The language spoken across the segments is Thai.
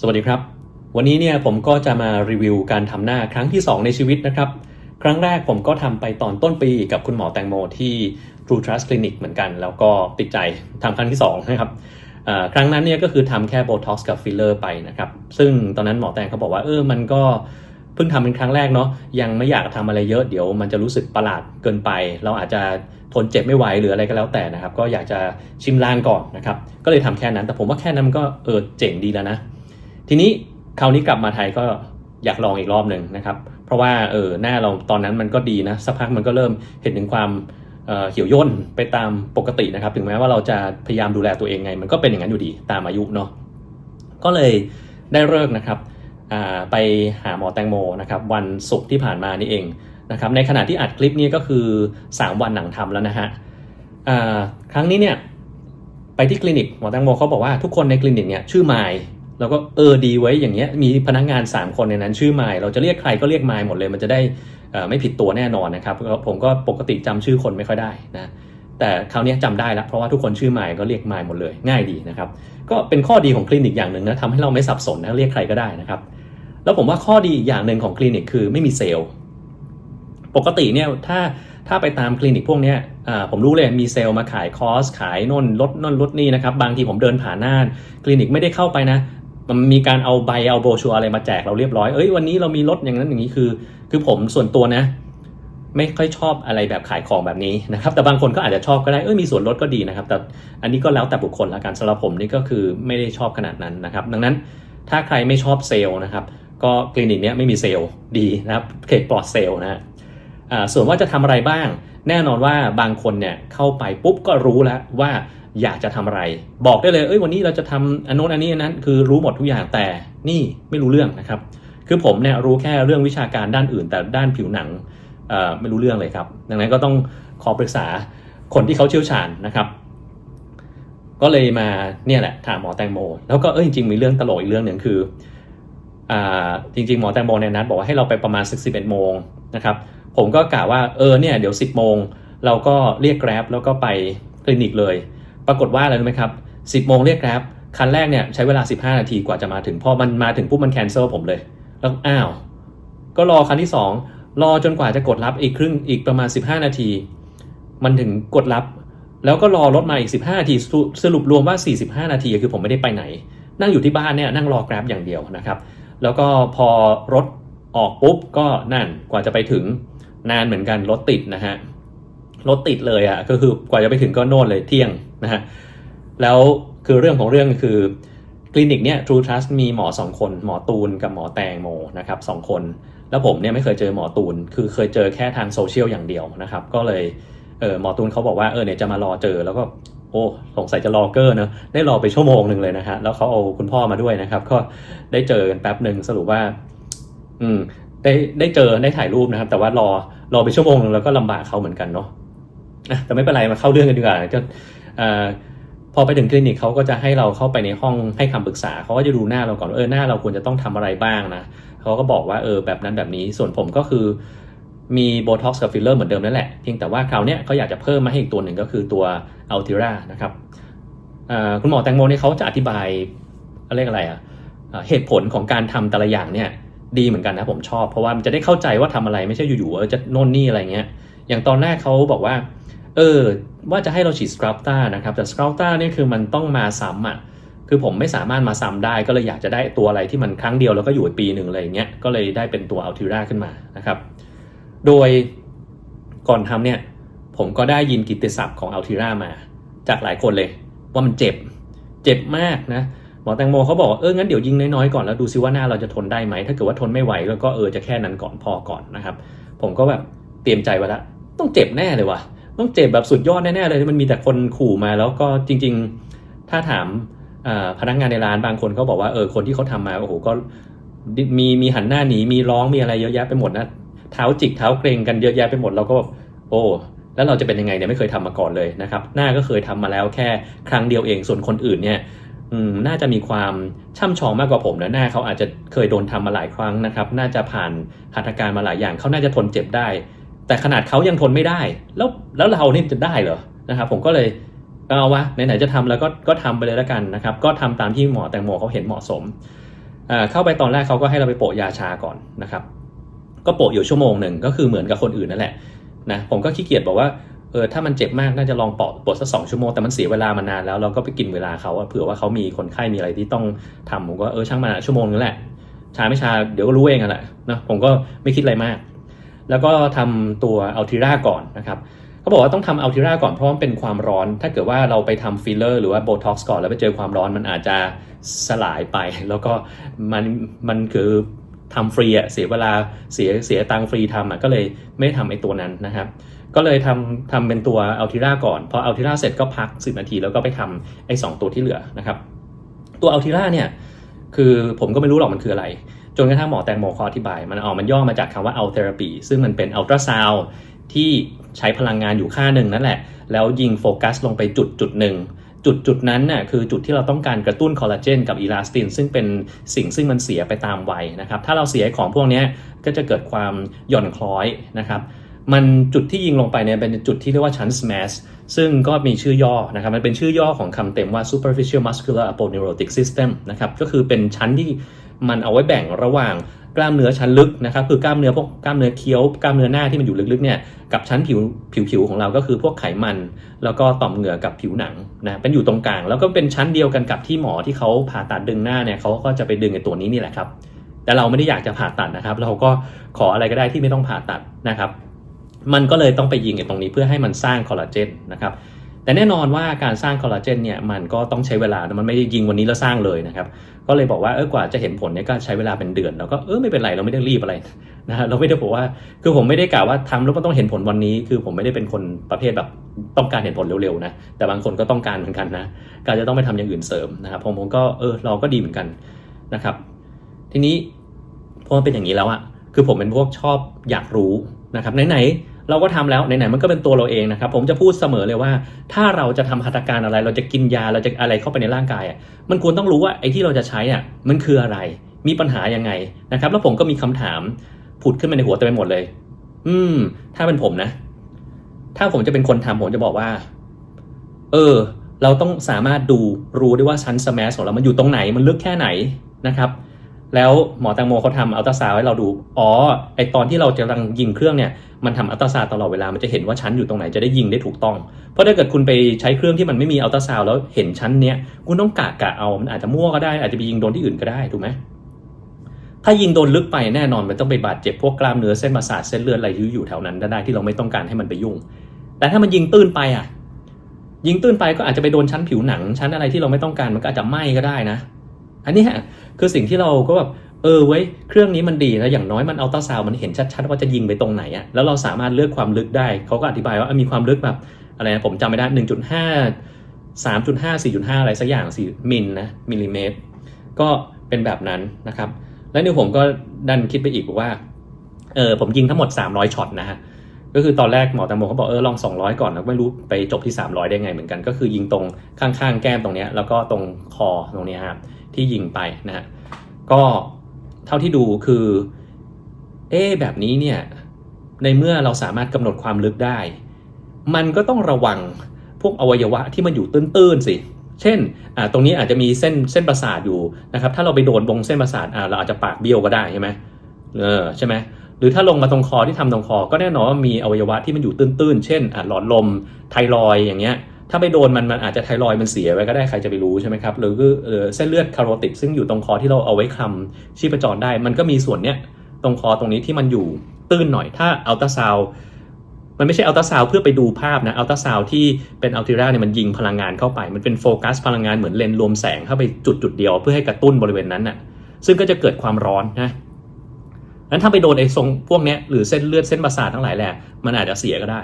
สวัสดีครับ วันนี้เนี่ยผมก็จะมารีวิวการทำหน้าครั้งที่ 2 ในชีวิตนะครับ ครั้งแรกผมก็ทำไปตอนต้นปีกับคุณหมอแตงโมที่ True Trust Clinic เหมือนกัน แล้วก็ติดใจทำครั้งที่2นะครับครั้งนั้นเนี่ยก็คือทำแค่ Botox กับ Filler ไปนะครับ ซึ่งตอนนั้นหมอแตงเขาบอกว่าเออมันก็เพิ่งทำเป็นครั้งแรกเนาะยังไม่อยากทำอะไรเยอะเดี๋ยวมันจะรู้สึกประหลาดเกินไป เราอาจจะทนเจ็บไม่ไหวหรืออะไรก็แล้วแต่นะครับ ก็อยากจะชิมลางก่อนนะครับ ก็เลยทำแค่นั้น แต่ผมว่าแค่นั้นมันก็เออเจ๋งดีแล้วนะ ทีนี้คราวนี้กลับมาไทยก็อยากลองอีกรอบหนึ่งนะครับ เพราะว่าเออหน้าเราตอนนั้นมันก็ดีนะสักพักมันก็เริ่มเห็นถึงความเอ่อเหี่ยวย่นไปตามปกตินะครับ ถึงแม้ว่าเราจะพยายามดูแลตัวเองไง มันก็เป็นอย่างนั้นอยู่ดีตามอายุเนาะก็เลยได้เลิกนะครับไปหาหมอแตงโมนะครับ วันศุกร์ที่ผ่านมานี่เองนะครับ ในขณะที่อัดคลิปนี้ก็คือ 3 วันหลังทำแล้วนะฮะครั้งนี้เนี่ยไปที่คลินิกหมอแตงโมเขาบอกว่าทุกคนในคลินิกเนี่ยชื่อไมล์ แล้วก็เออดีไว้อย่างเงี้ยมีพนักงาน 3 คนในนั้นชื่อไมล์เราจะเรียกใครก็เรียกไมล์หมดเลย มันจะได้ไม่ผิดตัวแน่นอนนะครับผมก็ปกติจำชื่อคนไม่ค่อยได้นะแต่คราวนี้จำได้แล้วเพราะว่าทุกคนชื่อไมล์ก็เรียกไมล์หมดเลยง่ายดีนะครับก็เป็นข้อดีของคลินิกอย่างหนึ่งนะทำให้เราไม่สับสนนะเรียกใครก็ได้นะครับแล้วผมว่าข้อดีอย่างหนึ่งของคลินิกคือไม่มีเซลล์ปกติเนี่ยถ้าถ้าไปตามคลินิกพวกนี้ผมรู้เลยมีเซลล์มาขายคอสขายน่นลดน่นลดนี่นะครับบางทีผมเดินผ่านหน้าคลินิกไม่ได้เข้าไปนะ มันมีการเอาใบเอาโบรชัวอะไรมาแจกเราเรียบร้อย เอ้ยวันนี้เรามีลดอย่างนั้นอย่างนี้คือ คือผมส่วนตัวนะ ไม่ค่อยชอบอะไรแบบขายของแบบนี้นะครับ แต่บางคนก็อาจจะชอบก็ได้เอ้ยมีส่วนลดก็ดีนะครับ แต่อันนี้ก็แล้วแต่บุคคลละกันสำหรับผมนี่ก็คือไม่ได้ชอบขนาดนั้นนะครับ ดังนั้นถ้าใครไม่ชอบเซลล์นะครับก็คลินิกเนี้ยไม่มีเซลล์ดีนะครับเขตปลอดเซลล์นะฮะอ่าส่วนว่าจะทำอะไรบ้าง แน่นอนว่าบางคนเนี่ยเข้าไปปุ๊บก็รู้แล้วว่า อยากจะทำอะไร บอกได้เลยเอ้ยวันนี้เราจะทำอันโน้นอันนี้อันนั้นคือรู้หมดทุกอย่างแต่นี่ไม่รู้เรื่องนะครับ คือผมเนี่ยรู้แค่เรื่องวิชาการด้านอื่น แต่ด้านผิวหนังไม่รู้เรื่องเลยครับ ดังนั้นก็ต้องขอปรึกษาคนที่เขาเชี่ยวชาญนะครับ ก็เลยมาเนี่ยแหละถามหมอแตงโม แล้วก็เออจริงๆมีเรื่องตลกอีกเรื่องหนึ่งคืออ่าจริง ๆ หมอแตงโมเนี่ยนัดบอกว่าให้เราไปประมาณสิบเอ็ดโมงนะครับผมก็กะว่าเออเนี่ยเดี๋ยว10โมงเราก็เรียกแกร็บแล้วก็ไปคลินิกเลย ปรากฏว่าอะไรรู้ไหมครับ10โมงเรียกแกร็บคันแรกเนี่ยใช้เวลา 15 นาทีกว่าจะมาถึงพอมันมาถึงปุ๊บมันแคนเซิลผมเลย แล้วอ้าว ก็รอคันที่ 2 รอจนกว่าจะกดรับอีกครึ่งอีกประมาณ 15 นาที มันถึงกดรับ แล้วก็รอรถมาอีก 15 นาทีสรุสรุปรวมว่า 45 นาทีคือผมไม่ได้ไปไหน นั่งอยู่ที่บ้านเนี่ยนั่งรอแกร็บอย่างเดียวนะครับ แล้วก็พอรถออกปุ๊บก็นั่นกว่าจะไปถึงนานเหมือนกันรถติดนะฮะ รถติดเลยอะ่ะก็คือกว่าจะไปถึงก็โน่นเลยเที่ยงนะฮะแล้วคือเรื่องของเรื่องคือคลินิกเนี่ย True Trust มีหมอสองคนหมอตูนกับหมอแตงโมนะครับสองคน แล้วผมเนี่ยไม่เคยเจอหมอตูน คือเคยเจอแค่ทางโซเชียลอย่างเดียวนะครับก็เลยเออหมอตูนเขาบอกว่าเออเนี่ยจะมารอเจอแล้วก็โอ้สงสัยจะรอเกอร์เนอะได้รอไปชั่วโมงหนึ่งเลยนะฮะแล้วเขาเอาคุณพ่อมาด้วยนะครับ ก็ได้เจอกันแป๊บหนึ่งสรุปว่า อืม ได้ได้เจอได้ถ่ายรูปนะครับ แต่ว่ารอรอไปชั่วโมงนึงแล้วก็ลำบากเขาเหมือนกันเนาะ แต่ไม่เป็นไรมาเข้าเรื่องกันดีกว่าก็พอไปถึงคลินิกเขาก็จะให้เราเข้าไปในห้องให้คำปรึกษาเขาก็จะดูหน้าเราก่อนเออหน้าเราควรจะต้องทำอะไรบ้างนะเขาก็บอกว่าเออแบบนั้นแบบนี้ส่วนผมก็คือมีโบท็อกซ์กับฟิลเลอร์เหมือนเดิมนั่นแหละเพียงแต่ว่าคราวนี้เขาอยากจะเพิ่มมาให้อีกตัวหนึ่งก็คือตัวอัลติรานะครับคุณหมอแตงโมเนี่ยเขาจะอธิบายเรียกอะไรอะ่ะเหตุผลของการทำแต่ละอย่างเนี่ยดีเหมือนกันนะผมชอบ เพราะว่ามันจะได้เข้าใจว่าทำอะไรไม่ใช่อยู่ๆเออจะโน่นนี่อะไรเงี้ยอย่างตอนแรกเขาบอกว่า เออว่าจะให้เราฉีดสครับต้านะครับแต่สครับต้านี่คือมันต้องมาซ้ำอะคือผมไม่สามารถมาซ้ำได้ก็เลยอยากจะได้ตัวอะไรที่มันครั้งเดียวแล้วก็อยู่ปีหนึ่งอะไรเงี้ยก็เลยได้เป็นตัวอัลทิราขึ้นมานะครับ โดยก่อนทำเนี่ยผมก็ได้ยินกิตติศัพท์ของอัลทิรามา จากหลายคนเลย ว่ามันเจ็บเจ็บมากนะหมอแตงโมเขาบอกเอองั้นเดี๋ยวยิงน้อยๆก่อนแล้วดูซิว่าหน้าเราจะทนได้ไหมถ้าเกิดว่าทนไม่ไหวก็เออจะแค่นั้นก่อนพอก่อนนะครับ ผมก็แบบเตรียมใจไว้แล้วต้องเจ็บแน่เลยว่ะ ต้องเจ็บแบบสุดยอดแน่ๆเลยมันมีแต่คนขู่มาแล้วก็จริง ๆ ถ้าถามพนักงานในร้านบางคนเขาบอกว่าเออคนที่เขาทำมาโอ้โหก็มีมีหันหน้าหนีมีร้องมีอะไรเยอะแยะไปหมดนะเท้าจิกเท้าเกรงกันเยอะแยะไปหมดเราก็โอ้แล้วเราจะเป็นยังไงเนี่ยไม่เคยทำมาก่อนเลยนะครับหน้าก็เคยทำมาแล้วแค่ครั้งเดียวเองส่วนคนอื่นเนี่ยน่าจะมีความช่ำชองมากกว่าผมนะหน้าเขาอาจจะเคยโดนทำมาหลายครั้งนะครับ น่าจะผ่านหัตถการมาหลายอย่างเขาน่าจะทนเจ็บได้ แต่ขนาดเขายังทนไม่ได้ แล้วแล้วเราเนี่ยจะได้เหรอนะครับ ผมก็เลยเอาวะไหนๆจะทำแล้วก็ก็ทำไปเลยแล้วกันนะครับ ก็ทำตามที่หมอแตงโมเขาเห็นเหมาะสมเข้าไปตอนแรกเขาก็ให้เราไปโปะยาชาก่อนนะครับ ก็โปะอยู่ชั่วโมงหนึ่งก็คือเหมือนกับคนอื่นนั่นแหละนะผมก็ขี้เกียจบอกว่าเออถ้ามันเจ็บมากน่าจะลองปะโปะสักสองชั่วโมง แต่มันเสียเวลามานานแล้วเราก็ไปกินเวลาเขาเผื่อว่าเขามีคนไข้มีอะไรที่ต้องทำผมก็เออช่างมันอะชั่วโมงนึงแหละชาไม่ชาเดี๋ยวก็รู้เองอะแหละนะผมก็ไม่คิดอะไรมาก แล้วก็ทำตัวอัลทิราก่อนนะครับเขาบอกว่าต้องทำอัลทิราก่อนเพราะมันเป็นความร้อน ถ้าเกิดว่าเราไปทำฟิลเลอร์หรือว่าโบท็อกซ์ก่อนแล้วไปเจอความร้อนมันอาจจะสลายไป แล้วก็มันมันคือทำฟรีอะเสียเวลาเสียเสียตังฟรีทำอะก็เลยไม่ได้ทำไอ้ตัวนั้นนะครับ ก็เลยทำทำเป็นตัวอัลทิราก่อน พออัลทิราเสร็จก็พัก 10 นาที แล้วก็ไปทำไอ้สองตัวที่เหลือนะครับ ตัวอัลทิราเนี่ยคือผมก็ไม่รู้หรอกมันคืออะไร จนกระทั่งหมอแตงโมเขาอธิบาย มันออกมันย่อมาจากคำว่าเอัลเทอราปีซึ่งมันเป็นอัลตราซาวที่ใช้พลังงานอยู่ค่าหนึ่งนั่นแหละ แล้วยิงโฟกัสลงไปจุดจุดหนึ่งจุดจุดนั้นน่ะคือจุดที่เราต้องการกระตุ้นคอลลาเจนกับอีลาสติน ซึ่งเป็นสิ่งซึ่งมันเสียไปตามวัยนะครับ ถ้าเราเสียของพวกนี้ก็จะเกิดความหย่อนคล้อยนะครับมันจุดที่ยิงลงไปเนี่ยเป็นจุดที่เรียกว่าชั้น SMAS ซึ่งก็มีชื่อย่อนะครับ มันเป็นชื่อย่อของคำเต็มว่า superficial muscular aponeurotic system นะครับ ก็คือเป็นชั้นที่ มันเอาไว้แบ่งระหว่างกล้ามเนื้อชั้นลึกนะครับคือกล้ามเนื้อพวกกล้ามเนื้อเคี้ยวกล้ามเนื้อหน้าที่มันอยู่ลึกๆเนี่ยกับชั้นผิวผิวๆของเราก็คือพวกไขมัน แล้วก็ต่อมเหงื่อกับผิวหนังนะเป็นอยู่ตรงกลาง แล้วก็เป็นชั้นเดียวกันกับที่หมอที่เขาผ่าตัดดึงหน้าเนี่ยเขาก็จะไปดึงไอ้ตัวนี้นี่แหละครับ แต่เราไม่ได้อยากจะผ่าตัดนะครับ เราก็ขออะไรก็ได้ที่ไม่ต้องผ่าตัดนะครับ มันก็เลยต้องไปยิงไอ้ตรงนี้เพื่อให้มันสร้างคอลลาเจนนะครับ แต่แน่นอนว่าการสร้างคอลลาเจนเนี่ยมันก็ต้องใช้เวลามันไม่ได้ยิงวันนี้แล้วสร้างเลยนะครับ ก็เลยบอกว่าเออกว่าจะเห็นผลเนี่ยก็ใช้เวลาเป็นเดือน แล้วก็เออไม่เป็นไรเราไม่ได้รีบอะไรนะฮะเราไม่ได้บอกว่าคือผมไม่ได้กล่าวว่าทำแล้วก็ต้องเห็นผลวันนี้ คือผมไม่ได้เป็นคนประเภทแบบต้องการเห็นผลเร็วๆนะแต่บางคนก็ต้องการเหมือนกันนะการจะต้องไปทำอย่างอื่นเสริมนะครับผมผมก็เออเราก็ดีเหมือนกันนะครับ ทีนี้พอเป็นอย่างนี้แล้วอะคือผมเป็นพวกชอบอยากรู้นะครับไหนๆ เราก็ทำแล้วไหนๆมันก็เป็นตัวเราเองนะครับ ผมจะพูดเสมอเลยว่า ถ้าเราจะทำหัตถการอะไร เราจะกินยาเราจะอะไรเข้าไปในร่างกายอะมันควรต้องรู้ว่าไอ้ที่เราจะใช้อะมันคืออะไรมีปัญหายังไงนะครับ แล้วผมก็มีคำถามผุดขึ้นมาในหัวเต็มไปหมดเลย อืม ถ้าเป็นผมนะ ถ้าผมจะเป็นคนทำผมจะบอกว่า เออ เราต้องสามารถดูรู้ได้ว่าชั้นสมาร์ของเรามันอยู่ตรงไหนมันลึกแค่ไหนนะครับ แล้วหมอแตงโมเขาทำอัลตราซาวให้เราดู อ๋อ ไอตอนที่เราจะกำลังยิงเครื่องเนี่ย มันทำอัลตราซาวตลอดเวลา มันจะเห็นว่าชั้นอยู่ตรงไหนจะได้ยิงได้ถูกต้อง เพราะถ้าเกิดคุณไปใช้เครื่องที่มันไม่มีอัลตราซาวแล้วเห็นชั้นเนี้ย คุณต้องกะกะเอา มันอาจจะมั่วก็ได้ อาจจะไปยิงโดนที่อื่นก็ได้ ถูกไหม ถ้ายิงโดนลึกไปแน่นอนมันต้องไปบาดเจ็บพวกกล้ามเนื้อเส้นประสาทเส้นเลือดอะไรที่อยู่แถวนั้นได้ที่เราไม่ต้องการให้มันไปยุ่ง แต่ถ้ามันยิงตื้นไปอะ ยิงตื้นไปก็อาจจะไปโดนชั้นผิวหนังชั้นอะไรที่เราไม่ต้องการมันก็อาจจะไหม้ก็ได้นะ อันนี้คือสิ่งที่เราก็แบบเออไว้ยเครื่องนี้มันดีนะอย่างน้อยมันอัลตราซาวมันเห็นชัดๆว่าจะยิงไปตรงไหนอะแล้วเราสามารถเลือกความลึกได้เขาก็อธิบายว่ามีความลึกแบบอะไรนะผมจำไม่ได้1.5 3.5 4.5อะไรสักอย่างสี่มิลนะมิลลิเมตร ก็เป็นแบบนั้นนะครับ แล้วนี่ผมก็ดันคิดไปอีกว่าเออผมยิงทั้งหมด 300ช็อตนะฮะก็คือตอนแรกหมอตังโมเขาบอกเออลอง 200 ก่อนแล้วไม่รู้ไปจบที่ 300 ได้ไงเหมือนกัน ก็คือยิงตรงข้างๆ แก้มตรงเนี้ยแล้วก็ตรงคอตรงเนี้ยครับ ที่ยิงไปนะฮะก็เท่าที่ดูคือ เอ๊แบบนี้เนี่ยในเมื่อเราสามารถกำหนดความลึกได้ มันก็ต้องระวังพวกอวัยวะที่มันอยู่ตื้นๆสิเช่นอ่าตรงนี้อาจจะมีเส้นเส้นประสาทอยู่นะครับ ถ้าเราไปโดนตรงเส้นประสาทเราอาจจะปากเบี้ยวก็ได้ใช่ไหมเออใช่ไหมหรือถ้าลงมาตรงคอที่ทำตรงคอ ก็แน่นอนว่ามีอวัยวะที่มันอยู่ตื้นๆ เช่นหลอดลมไทรอยอย่างเงี้ย ถ้าไปโดนมันมันอาจจะไทรอยมันเสียไปก็ได้ใครจะไปรู้ใช่ไหมครับหรือเส้นเลือดคาโรติดซึ่งอยู่ตรงคอที่เราเอาไว้คลำชีพจรได้ มันก็มีส่วนเนี้ยตรงคอตรงนี้ที่มันอยู่ตื้นหน่อยถ้าอัลตราซาวมันไม่ใช่อัลตราซาวเพื่อไปดูภาพนะอัลตราซาวที่เป็นอัลติราเนี่ยมันยิงพลังงานเข้าไป มันเป็นโฟกัสพลังงานเหมือนเลนรวมแสงเข้าไปจุดจุดเดียวเพื่อให้กระตุ้นบริเวณนั้นน่ะซึ่งก็จะเกิดความร้อนนะนั้นถ้าไปโดนไอ้ทรงพวกนี้หรือเส้นเลือดเส้นประสาททั้งหลายแหละมันอาจจะเสียก็ได้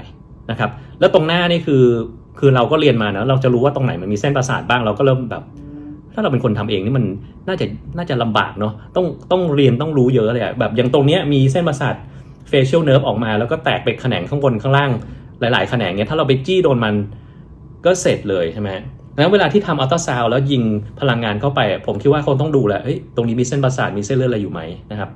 นะครับ แล้วตรงหน้านี่คือ คือเราก็เรียนมานะเราจะรู้ว่าตรงไหนมันมีเส้นประสาทบ้างเราก็เริ่มแบบ ถ้าเราเป็นคนทำเองนี่มันน่าจะน่าจะลำบากเนาะต้องต้องเรียนต้องรู้เยอะเลยอะแบบอย่างตรงเนี้ยมีเส้นประสาท facial nerve ออกมา แล้วก็แตกไปแขนงข้างบนข้างล่างหลาย ๆ แขนงเนี้ยถ้าเราไปจี้โดนมันก็เสร็จเลยใช่ไหมแล้วเวลาที่ทำอัลตราซาวแล้วยิงพลังงานเข้าไป ผมคิดว่าเขาต้องดูแหละเฮ้ยตรงนี้มีเส้นประสาทมีเส้นเลือดอะไรอยู่ไหมนะครับ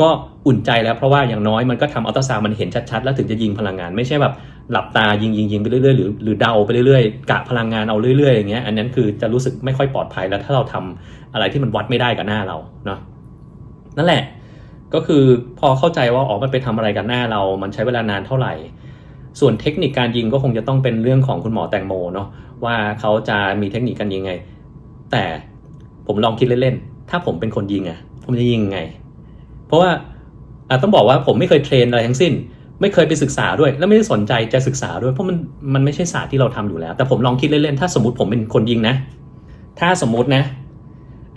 ก็อุ่นใจแล้วเพราะว่าอย่างน้อยมันก็ทำอัลตราซาวมันเห็นชัดๆ แล้วถึงจะยิงพลังงาน ไม่ใช่แบบหลับตายิงยิงยิงไปเรื่อยๆหรือหรือเดาไปเรื่อยๆกะพลังงานเอาเรื่อยๆอย่างเงี้ยอันนั้นคือจะรู้สึกไม่ค่อยปลอดภัยแล้วถ้าเราทำอะไรที่มันวัดไม่ได้กับหน้าเราเนาะนั่นแหละ ก็คือพอเข้าใจว่าอ๋อมันไปทำอะไรกับหน้าเรา มันใช้เวลานานเท่าไหร่ ส่วนเทคนิคการยิงก็คงจะต้องเป็นเรื่องของคุณหมอแตงโมเนาะว่าเขาจะมีเทคนิคการยิงไง แต่ผมลองคิดเล่นๆถ้าผมเป็นคนยิงอะผมจะยิงไง เพราะว่าอะต้องบอกว่าผมไม่เคยเทรนอะไรทั้งสิ้น ไม่เคยไปศึกษาด้วย แล้วไม่ได้สนใจจะศึกษาด้วยเพราะมันมันไม่ใช่ศาสตร์ที่เราทำอยู่แล้ว แต่ผมลองคิดเล่นๆถ้าสมมติผมเป็นคนยิงนะ ถ้าสมมตินะ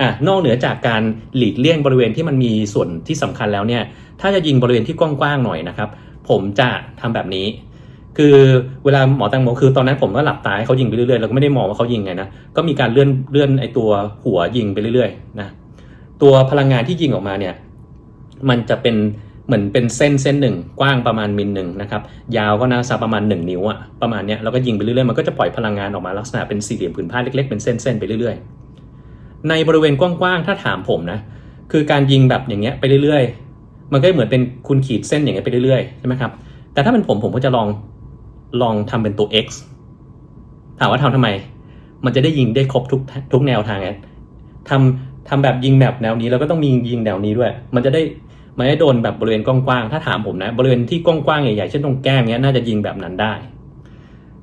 อะนอกเหนือจากการหลีกเลี่ยงบริเวณที่มันมีส่วนที่สำคัญแล้วเนี่ยถ้าจะยิงบริเวณที่กว้างๆหน่อยนะครับ ผมจะทำแบบนี้ คือเวลาหมอแตงโมคือตอนนั้นผมก็หลับตาให้เขายิงไปเรื่อยๆเราก็ไม่ได้มองว่าเขายิงไงนะก็มีการเลื่อนเลื่อนไอตัวหัวยิงไปเรื่อยๆนะตัวพลังงานที่ยิงออกมาเนี่ย มันจะเป็นเหมือนเป็นเส้นเส้นหนึ่งกว้างประมาณมิลหนึ่งนะครับยาวก็น่าสักประมาณ 1 นิ้วอะประมาณเนี้ยแล้วก็ยิงไปเรื่อยๆมันก็จะปล่อยพลังงานออกมาลักษณะเป็นสี่เหลี่ยมผืนผ้าเล็กๆเป็นเส้นๆไปเรื่อยๆ ในบริเวณกว้างๆถ้าถามผมนะคือการยิงแบบอย่างเงี้ยไปเรื่อยๆ มันก็เหมือนเป็นคุณขีดเส้นอย่างเงี้ยไปเรื่อยๆใช่ไหมครับแต่ถ้าเป็นผมผมก็จะลองลองทำเป็นตัว x ถามว่าทำทำไม มันจะได้ยิงได้ครบทุกทุกแนวทางไงทำทำแบบยิงแบบแนวนี้แล้วก็ต้องมียิงแนวนี้ด้วย มันจะได้ มันจะได้โดนแบบบริเวณกว้างๆถ้าถามผมนะบริเวณที่กว้างๆใหญ่ๆเช่นตรงแก้มเนี้ยน่าจะยิงแบบนั้นได้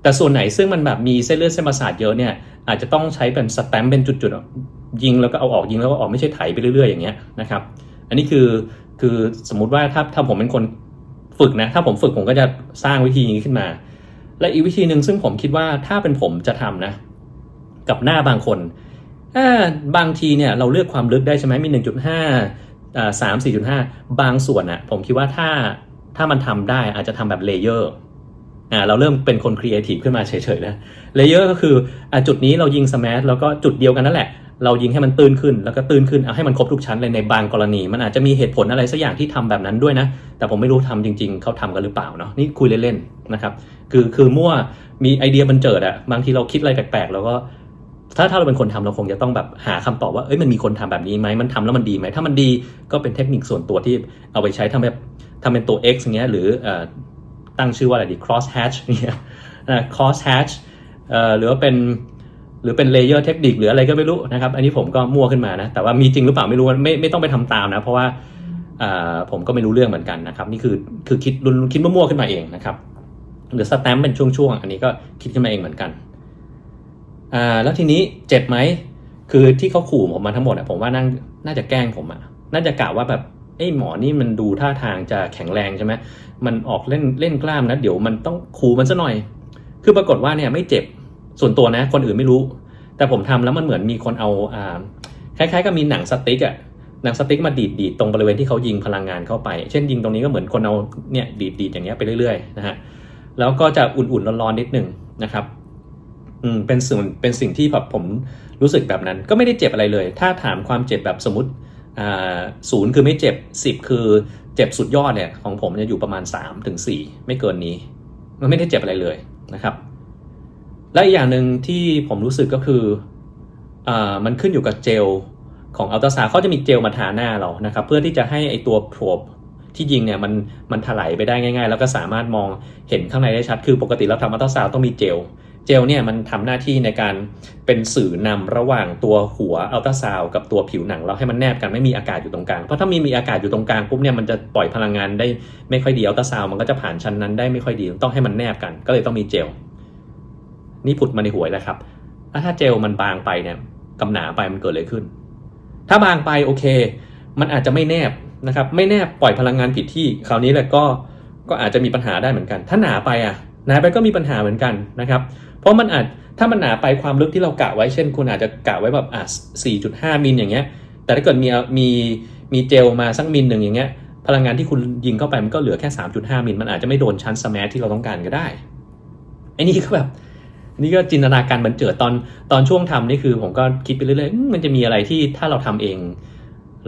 แต่ส่วนไหนซึ่งมันแบบมีเส้นเลือดเส้นประสาทเยอะเนี่ยอาจจะต้องใช้เป็นสแตมป์เป็นจุดๆยิงแล้วก็เอาออกยิงแล้วก็ออกไม่ใช่ไถไปเรื่อยๆอย่างเงี้ยนะครับ อันนี้คือคือสมมุติว่าถ้าถ้าผมเป็นคนฝึกนะถ้าผมฝึกผมก็จะสร้างวิธีนี้ขึ้นมา และอีกวิธีหนึ่งซึ่งผมคิดว่าถ้าเป็นผมจะทำนะ กับหน้าบางคนบางทีเนี่ยเราเลือกความลึกได้ใช่ไหมมี 1.5อ่า สามสี่จุดห้าบางส่วนอะผมคิดว่าถ้าถ้ามันทำได้อาจจะทำแบบเลเยอร์อ่าเราเริ่มเป็นคนครีเอทีฟขึ้นมาเฉยๆนะเลเยอร์ก็คืออ่าจุดนี้เรายิงสมาร์ทแล้วก็จุดเดียวกันนั่นแหละ เรายิงให้มันตื้นขึ้นแล้วก็ตื้นขึ้นเอาให้มันครบทุกชั้นเลยในบางกรณี มันอาจจะมีเหตุผลอะไรสักอย่างที่ทำแบบนั้นด้วยนะ แต่ผมไม่รู้ทำจริง ๆเขาทำกันหรือเปล่าเนาะนี่คุยเล่นๆนะครับคือคือมั่วมีไอเดียบันเจิดอะบางทีเราคิดอะไรแปลกๆ แล้วก็ ถ้าถ้าเราเป็นคนทำเราคงจะต้องแบบหาคำตอบว่าเอ้ยมันมีคนทำแบบนี้ไหมมันทำแล้วมันดีไหมถ้ามันดีก็เป็นเทคนิคส่วนตัวที่เอาไปใช้ทำแบบทำเป็นตัว x อย่างเงี้ยหรืออตั้งชื่อว่าอะไรดี cross hatch เนี่ยนะ cross hatch หรือว่าเป็นหรือเป็น layer เทคนิคหรืออะไรก็ไม่รู้นะครับ อันนี้ผมก็มั่วขึ้นมานะ แต่ว่ามีจริงหรือเปล่าไม่รู้ไม่ไม่ต้องไปทำตามนะ เพราะว่าอ่าผมก็ไม่รู้เรื่องเหมือนกันนะครับ นี่คือคือคิดรุนคิดมั่วๆขึ้นมาเองนะครับ หรือสแตมป์เป็นช่วงๆ อันนี้ก็คิดขึ้นมาเองเหมือนกัน อ่าแล้วทีนี้เจ็บไหมคือที่เขาขู่ผมมาทั้งหมดอะผมว่าน่าน่าจะแกล้งผมอะน่าจะกะว่าแบบไอ้หมอนี่มันดูท่าทางจะแข็งแรงใช่ไหมมันออกเล่นเล่นกล้ามนะเดี๋ยวมันต้องขู่มันซะหน่อย คือปรากฏว่าเนี่ยไม่เจ็บส่วนตัวนะ คนอื่นไม่รู้ แต่ผมทำแล้วมันเหมือนมีคนเอาอ่าคล้ายๆกับมีหนังสติ๊กอะหนังสติ๊กมาดีดดีดตรงบริเวณที่เขายิงพลังงานเข้าไป เช่นยิงตรงนี้ก็เหมือนคนเอาเนี่ยดีดดีดอย่างเงี้ยไปเรื่อยๆนะฮะแล้วก็จะอุ่นๆร้อนๆนิดนึงนะครับ อืมเป็นสิ่งเป็นสิ่งที่แบบผมรู้สึกแบบนั้น ก็ไม่ได้เจ็บอะไรเลย ถ้าถามความเจ็บแบบสมมติอ่าศูนย์คือไม่เจ็บสิบคือเจ็บสุดยอดเนี่ยของผมจะอยู่ประมาณ3ถึง4ไม่เกินนี้ มันไม่ได้เจ็บอะไรเลยนะครับ และอีกอย่างหนึ่งที่ผมรู้สึกก็คืออ่ามันขึ้นอยู่กับเจลของอัลตราซาวเขาจะมีเจลมาทาหน้าเรานะครับ เพื่อที่จะให้ไอตัวโพรบที่ยิงเนี่ยมันมันถลายไปได้ง่าย ๆ แล้วก็สามารถมองเห็นข้างในได้ชัด คือปกติเราทำอัลตราซาวต้องมีเจล เจลเนี่ยมันทำหน้าที่ในการเป็นสื่อนำระหว่างตัวหัวอัลตราซาวกับตัวผิวหนังเราให้มันแนบกันไม่มีอากาศอยู่ตรงกลางเพราะถ้ามีมีอากาศอยู่ตรงกลางปุ๊บเนี่ยมันจะปล่อยพลังงานได้ไม่ค่อยดีอัลตราซาวมันก็จะผ่านชั้นนั้นได้ไม่ค่อยดีต้องให้มันแนบกัน ก็เลยต้องมีเจลนี่ผุดมาในหัวแล้วครับแล้วถ้าเจลมันบางไปเนี่ยกำหนาไปมันเกิดอะไรขึ้น ถ้าบางไปโอเค มันอาจจะไม่แนบนะครับ ไม่แนบปล่อยพลังงานผิดที่ คราวนี้แหละก็ก็อาจจะมีปัญหาได้เหมือนกัน ถ้าหนาไปอะ หนาไปก็มีปัญหาเหมือนกันนะครับ เพราะมันอาจถ้ามันหนาไปความลึกที่เรากะไว้เช่น คุณอาจจะกะไว้แบบอะ4.5 มิลอย่างเงี้ย แต่ถ้าเกิดมีมีมีเจลมาสักมิลหนึ่งอย่างเงี้ยพลังงานที่คุณยิงเข้าไปมันก็เหลือแค่ 3.5 มิลมันอาจจะไม่โดนชั้นสมาร์ทที่เราต้องการก็ได้ไอ้นี่ก็แบบนี่ก็จินตนาการบันเจิดตอนตอนช่วงทำนี่คือผมก็คิดไปเรื่อยๆมมันจะมีอะไรที่ถ้าเราทำเอง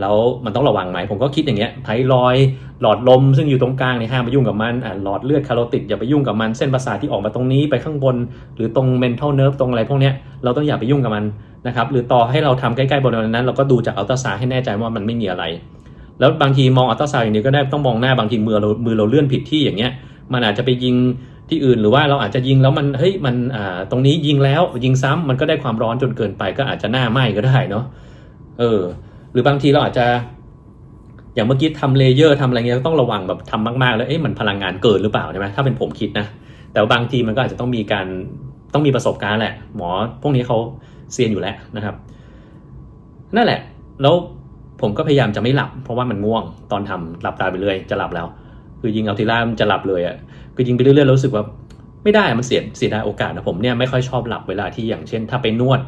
แล้วมันต้องระวังไหมผมก็คิดอย่างเงี้ยไทรอยหลอดลมซึ่งอยู่ตรงกลางเนี่ยห้ามไปยุ่งกับมันอ่าหลอดเลือดคาโรติดอย่าไปยุ่งกับมันเส้นประสาทที่ออกมาตรงนี้ไปข้างบน หรือตรง mental nerve ตรงอะไรพวกเนี้ยเราต้องอย่าไปยุ่งกับมันนะครับหรือต่อให้เราทำใกล้ๆบริเวณนั้น เราก็ดูจากอัลตราซาวด์ให้แน่ใจว่ามันไม่มีอะไร แล้วบางทีมองอัลตราซาวด์อย่างเดียวก็ได้ต้องมองหน้าบางทีมือเรามือเราเลื่อนผิดที่อย่างเงี้ยมันอาจจะไปยิงที่อื่นหรือว่าเราอาจจะยิงแล้วมันเฮ้ยมันอ่าตรงนี้ยิงแล้วยิงซ้ำมันก็ได้ความร้อนจนเกินไปก็อาจจะหน้าไหม้ก็ได้เนาะเออ รือบางทีเราอาจจะ อย่างเมื่อกี้ทำเลเยอร์ทำอะไรเงี้ยต้องระวังแบบทำมากๆ แล้วเอ๊ะมันพลังงานเกินหรือเปล่าใช่ไหมถ้าเป็นผมคิดนะ แต่บางทีมันก็อาจจะต้องมีการต้องมีประสบการณ์แหละ หมอพวกนี้เขาเซียนอยู่แล้วนะครับ นั่นแหละ แล้วผมก็พยายามจะไม่หลับ เพราะว่ามันง่วงตอนทำหลับตาไปเรื่อยจะหลับแล้ว คือยิงเอาทีล่ามันจะหลับเลยอะ่ะคือยิงไปเรื่อยๆแล้วรู้สึกว่าไม่ได้มันเสียเสียดายโอกาสนะผมเนี่ยไม่ค่อยชอบหลับเวลาที่อย่างเช่น ถ้าไปนวด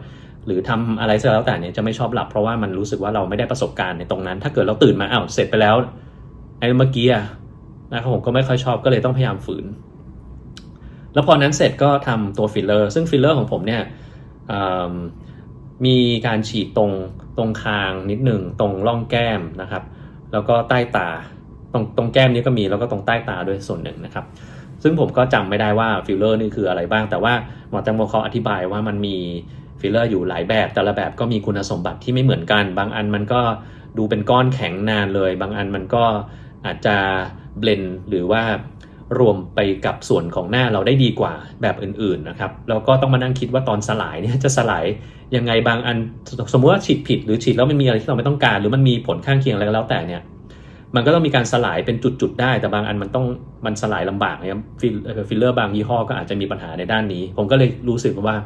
หรือทำอะไรก็แล้วแต่เนี่ยจะไม่ชอบหลับเพราะว่ามันรู้สึกว่าเราไม่ได้ประสบการณ์ในตรงนั้น ถ้าเกิดเราตื่นมาอ้าวเสร็จไปแล้วไอ้เมื่อกี้อะนะครับผมก็ไม่ค่อยชอบก็เลยต้องพยายามฝืน แล้วพอนั้นเสร็จก็ทำตัวฟิลเลอร์ ซึ่งฟิลเลอร์ของผมเนี่ยมีการฉีดตรงตรงคางนิดหนึ่งตรงร่องแก้มนะครับ แล้วก็ใต้ตาตรงตรงแก้มนี้ก็มีแล้วก็ตรงใต้ตาด้วยส่วนหนึ่งนะครับ ซึ่งผมก็จำไม่ได้ว่าฟิลเลอร์นี่คืออะไรบ้าง แต่ว่าหมอแตงโมเขาอธิบายว่ามันมี ฟิลเลอร์อยู่หลายแบบ แต่ละแบบก็มีคุณสมบัติที่ไม่เหมือนกัน บางอันมันก็ดูเป็นก้อนแข็งนานเลย บางอันมันก็อาจจะเบลนหรือว่ารวมไปกับส่วนของหน้าเราได้ดีกว่าแบบอื่นๆนะครับแล้วก็ต้องมานั่งคิดว่าตอนสลายเนี่ยจะสลายยังไงบางอันสมมติว่าฉีดผิดหรือฉีดแล้วมันมีอะไรที่เราไม่ต้องการ หรือมันมีผลข้างเคียงอะไรก็แล้วแต่เนี่ยมันก็ต้องมีการสลายเป็นจุดๆได้ แต่บางอันมันต้องมันสลายลำบากเนะครับฟิลฟิลเลอร์บางยี่ห้อก็อาจจะมีปัญหาในด้านนี้ ผมก็เลยรู้สึกว่า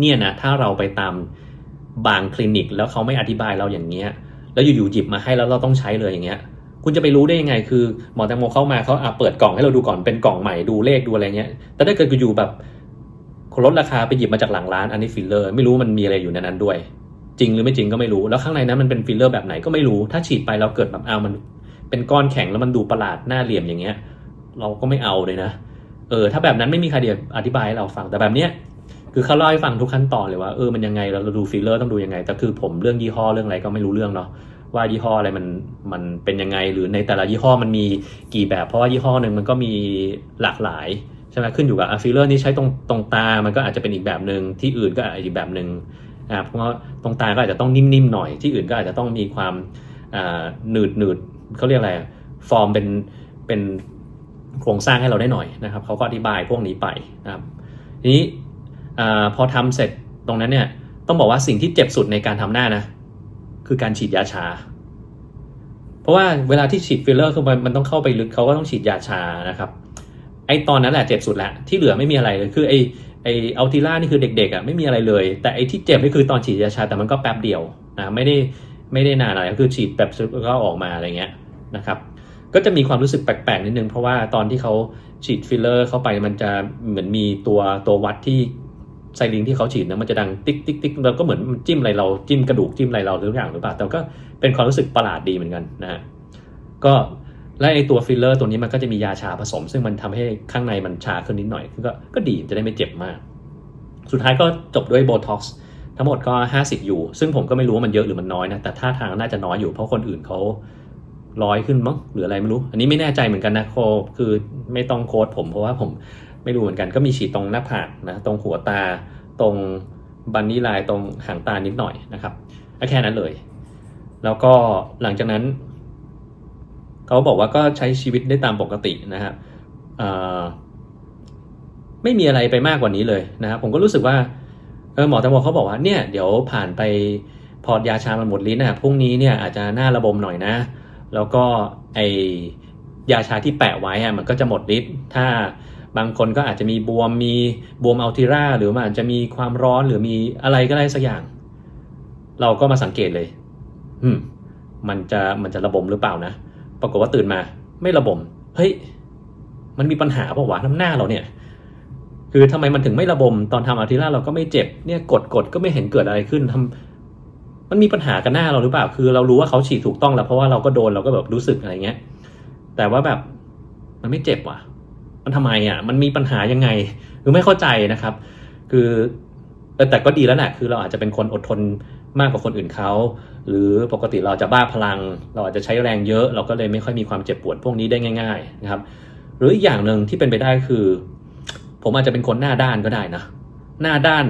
เนี่ยนะถ้าเราไปตามบางคลินิก แล้วเขาไม่อธิบายเราอย่างเงี้ยแล้วอยู่ๆหยิบมาให้แล้วเราต้องใช้เลยอย่างเงี้ยคุณจะไปรู้ได้ยังไง คือหมอแตงโมเข้ามาเขาอะเปิดกล่องให้เราดูก่อนเป็นกล่องใหม่ดูเลขดูอะไรเงี้ย แต่ถ้าเกิดอยู่แบบลดราคาไปหยิบมาจากหลังร้านอันนี้ฟิลเลอร์ไม่รู้มันมีอะไรอยู่ในนั้นด้วย จริงหรือไม่จริงก็ไม่รู้แล้วข้างในนั้นมันเป็นฟิลเลอร์แบบไหนก็ไม่รู้ ถ้าฉีดไปเราเกิดแบบเอามัน เป็นก้อนแข็งแล้วมันดูประหลาดหน้าเหลี่ยมอย่างเงี้ย เราก็ไม่เอาเลยนะ เออถ้าแบบนั้นไม่มีใครเดียอธิบายให้เราฟังแต่แบบเนี้ย คือเขาเล่าให้ฟังทุกขั้นตอนเลยว่าเออมันยังไงเราดูฟิลเลอร์ต้องดูยังไงแต่คือผมเรื่องยี่ห้อเรื่องอะไรก็ไม่รู้เรื่องเนาะว่ายี่ห้ออะไรมันมันเป็นยังไงหรือในแต่ละยี่ห้อมันมีกี่แบบ เพราะว่ายี่ห้อหนึ่งมันก็มีหลากหลายใช่ไหมขึ้นอยู่กับฟิลเลอร์นี่ใช้ตรงตรงตา มันก็อาจจะเป็นอีกแบบหนึ่งที่อื่นก็อาจอีกแบบหนึ่งอ่าเพราะว่าตรงตาก็อาจจะต้องนิ่มๆหน่อยที่อื่นก็อาจจะต้องมีความอ่าหนืดหนืดเขาเรียกอะไรฟอร์มเป็นเป็นโครงสร้างให้เราได้หน่อยนะครับเขาก็อธิบายพวกนี้ไปนะครับทีนี้ อพอทำเสร็จตรงนั้นเนี่ยต้องบอกว่าสิ่งที่เจ็บสุดในการทำหน้านะ คือการฉีดยาชา เพราะว่าเวลาที่ฉีดฟิลเลอร์คือมันมันต้องเข้าไปลึกเขาก็ต้องฉีดยาชานะครับ ไอตอนนั้นแหละเจ็บสุดแล้วที่เหลือไม่มีอะไรเลยคือไอไออัลติล่านี่คือเด็กๆอะไม่มีอะไรเลย แต่ไอที่เจ็บนี่คือตอนฉีดยาชาแต่มันก็แป๊บเดียวนะไม่ได้ไม่ได้นานอะไรก็คือฉีดแบบก็ออกมาอะไรเงี้ยนะครับก็จะมีความรู้สึกแปลกๆนิดนึง เพราะว่าตอนที่เขาฉีดฟิลเลอร์เข้าไปมันจะเหมือนมีตัวตัววัดที่ ไซลิงที่เขาฉีดนะมันจะดังติ๊กติ๊กติ๊กแล้วก็เหมือนจิ้มอะไรเราจิ้มกระดูกจิ้มอะไรเราทุกอย่างหรือเปล่าแต่ก็เป็นความรู้สึกประหลาดดีเหมือนกันนะฮะก็และไอตัวฟิลเลอร์ตัวนี้มันก็จะมียาชาผสม ซึ่งมันทำให้ข้างในมันชาขึ้นนิดหน่อยก็ก็ดีจะได้ไม่เจ็บมาก สุดท้ายก็จบด้วยโบท็อกซ์ทั้งหมดก็ 50อยู่ ซึ่งผมก็ไม่รู้ว่ามันเยอะหรือมันน้อยนะ แต่ท่าทางน่าจะน้อยอยู่ เพราะคนอื่นเขาร้อยขึ้นมั้งหรืออะไรไม่รู้ อันนี้ไม่แน่ใจเหมือนกันนะโคคือไม่ต้องโค้ดผมเพราะว่าผม ไม่รู้เหมือนกันก็มีฉีดตรงหน้าผากนะตรงหัวตาตรงบันนี่ลายตรงหางตานิดหน่อยนะครับแค่นั้นเลย แล้วก็หลังจากนั้น เขาบอกว่าก็ใช้ชีวิตได้ตามปกตินะครับไม่มีอะไรไปมากกว่านี้เลยนะครับผมก็รู้สึกว่าเออหมอตำรวจเขาบอกว่าเนี่ยเดี๋ยวผ่านไปพอยาชามันหมดลิ้นนะพรุ่งนี้เนี่ยอาจจะหน้าระบมหน่อยนะ แล้วก็ไอยาชาที่แปะไว้อะมันก็จะหมดฤทธิ์ถ้า บางคนก็อาจจะมีบวมมีบวมอัลติราหรือมันอาจจะมีความร้อนหรือมีอะไรก็ได้สักอย่าง เราก็มาสังเกตเลย อืม มันจะมันจะระบมหรือเปล่านะปรากฏว่าตื่นมา ไม่ระบม เฮ้ย มันมีปัญหาเปล่าวะน้ำหน้าเราเนี่ย คือทำไมมันถึงไม่ระบม ตอนทำอัลติราเราก็ไม่เจ็บเนี่ยกดกดก็ไม่เห็นเกิดอะไรขึ้นทำมันมีปัญหากับหน้าเราหรือเปล่า คือเรารู้ว่าเขาฉีดถูกต้องแล้วเพราะว่าเราก็โดนเราก็แบบรู้สึกอะไรเงี้ย แต่ว่าแบบมันไม่เจ็บว่ะ มันทำไมอะมันมีปัญหายังไงคือไม่เข้าใจนะครับ คือแต่ก็ดีแล้วแหละคือเราอาจจะเป็นคนอดทนมากกว่าคนอื่นเขาหรือปกติเราจะบ้าพลัง เราอาจจะใช้แรงเยอะ เราก็เลยไม่ค่อยมีความเจ็บปวดพวกนี้ได้ง่าย ๆ นะครับ หรืออีกอย่างหนึ่งที่เป็นไปได้คือ ผมอาจจะเป็นคนหน้าด้านก็ได้นะ หน้าด้าน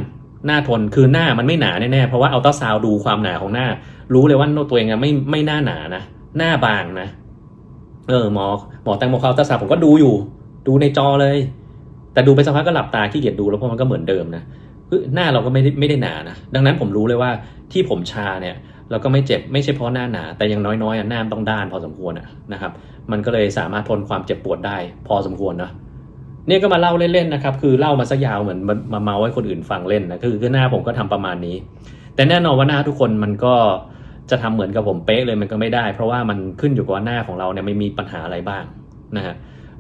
หน้าทนคือหน้ามันไม่หนาแน่ๆเพราะว่าเอาต้าซาวดูความหนาของหน้า รู้เลยว่าตัวเองไม่ไม่หน้าหนานะหน้าบางนะ เออหมอหมอแตงโมเขาอัลตราซาวผมก็ดูอยู่ ดูในจอเลย แต่ดูไปสักพักก็หลับตาขี้เกียจดูแล้วเพราะมันก็เหมือนเดิมนะคือหน้าเราก็ไม่ได้ไม่ได้หนานะดังนั้นผมรู้เลยว่าที่ผมชาเนี่ยเราก็ไม่เจ็บไม่ใช่เพราะหน้าหนา แต่ยังน้อยๆอะหน้าต้องด้านพอสมควรอะนะครับ มันก็เลยสามารถทนความเจ็บปวดได้พอสมควรเนาะเนี่ยก็มาเล่าเล่นๆนะครับ คือเล่ามาซะยาวเหมือนมาเมาให้คนอื่นฟังเล่นนะคือคือหน้าผมก็ทำประมาณนี้ แต่แน่นอนว่าหน้าทุกคนมันก็จะทำเหมือนกับผมเป๊ะเลยมันก็ไม่ได้ เพราะว่ามันขึ้นอยู่กับหน้าของเราเนี่ยไม่มีปัญหาอะไรบ้างนะฮะ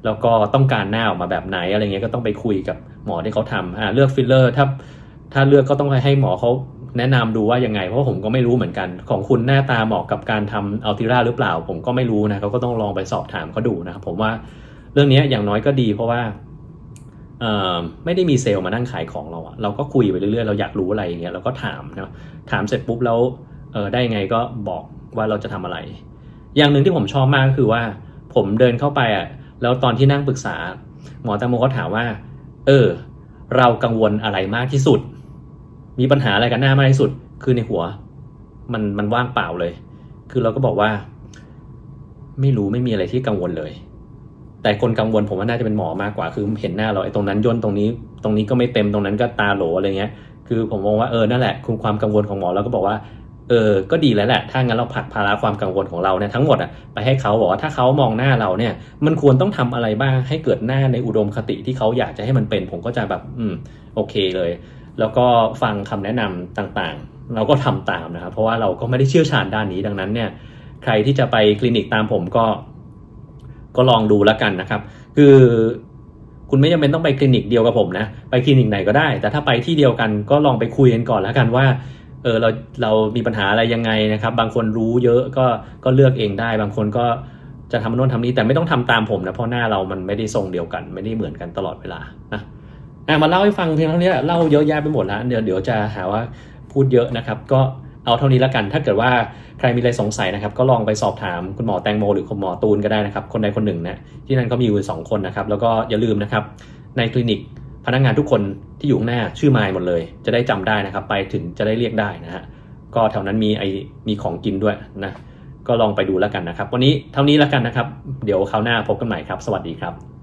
แล้วก็ต้องการหน้าออกมาแบบไหนอะไรเงี้ยก็ต้องไปคุยกับหมอที่เขาทำอ่าเลือกฟิลเลอร์ถ้าถ้าเลือกก็ต้องให้หมอเขาแนะนำดูว่ายังไง เพราะผมก็ไม่รู้เหมือนกัน ของคุณหน้าตาเหมาะกับการทำอัลติราหรือเปล่า ผมก็ไม่รู้นะเขาก็ต้องลองไปสอบถามเขาดูนะครับผมว่าเรื่องนี้อย่างน้อยก็ดีเพราะว่าไม่ได้มีเซลล์มานั่งขายของเราอะเราก็คุยไปเรื่อยๆ เราอยากรู้อะไรอย่างเงี้ยเราก็ถามนะถามเสร็จปุ๊บแล้วได้ไงก็บอกว่าเราจะทำอะไร อย่างหนึ่งที่ผมชอบมากก็คือว่าผมเดินเข้าไปอะ แล้วตอนที่นั่งปรึกษา หมอแตงโมก็ถามว่า เออ เรากังวลอะไรมากที่สุด มีปัญหาอะไรกันหน้ามากที่สุด คือในหัว มันมันว่างเปล่าเลย คือเราก็บอกว่า ไม่รู้ไม่มีอะไรที่กังวลเลย แต่คนกังวลผมว่าน่าจะเป็นหมอมากกว่า คือเห็นหน้าเราไอ้ตรงนั้นย่นตรงนี้ ตรงนี้ก็ไม่เต็มตรงนั้นก็ตาโหลอะไรเงี้ย คือผมมองว่าเออนั่นแหละคือความกังวลของหมอเราก็บอกว่า เออ ก็ดีแล้วแหละ ถ้างั้นเราผักภาระความกังวลของเราเนี่ยทั้งหมดอะไปให้เขาบอกว่าถ้าเขามองหน้าเราเนี่ย มันควรต้องทำอะไรบ้างให้เกิดหน้าในอุดมคติที่เขาอยากจะให้มันเป็น ผมก็จะแบบ อืม โอเคเลย แล้วก็ฟังคำแนะนำต่างๆ เราก็ทำตามนะครับ เพราะว่าเราก็ไม่ได้เชี่ยวชาญด้านนี้ดังนั้นเนี่ย ใครที่จะไปคลินิกตามผมก็ ก็ลองดูแล้วกันนะครับ คือคุณไม่จำเป็นต้องไปคลินิกเดียวกับผมนะ ไปคลินิกไหนก็ได้ แต่ถ้าไปที่เดียวกันก็ลองไปคุยกันก่อนแล้วกันว่า เออเราเรามีปัญหาอะไรยังไงนะครับ บางคนรู้เยอะก็ก็เลือกเองได้ บางคนก็จะทำโน่นทำนี้แต่ไม่ต้องทำตามผมนะเพราะหน้าเรามันไม่ได้ทรงเดียวกัน ไม่ได้เหมือนกันตลอดเวลานะอะมาเล่าให้ฟังเพียงเท่านี้เล่าเยอะแยะไปหมดแล้วเดี๋ยวเดี๋ยวจะหาว่าพูดเยอะนะครับ ก็เอาเท่านี้แล้วกัน ถ้าเกิดว่าใครมีอะไรสงสัยนะครับ ก็ลองไปสอบถามคุณหมอแตงโมหรือคุณหมอตูนก็ได้นะครับ คนใดคนหนึ่งนะที่นั่นก็มีอยู่สองคนนะครับ แล้วก็อย่าลืมนะครับในคลินิก พนักงานทุกคนที่อยู่ข้างหน้าชื่อไมล์หมดเลย จะได้จำได้นะครับ ไปถึงจะได้เรียกได้นะฮะก็แถวนั้นมีไอมีของกินด้วยนะก็ลองไปดูแล้วกันนะครับ วันนี้เท่านี้แล้วกันนะครับ เดี๋ยวคราวหน้าพบกันใหม่ครับ สวัสดีครับ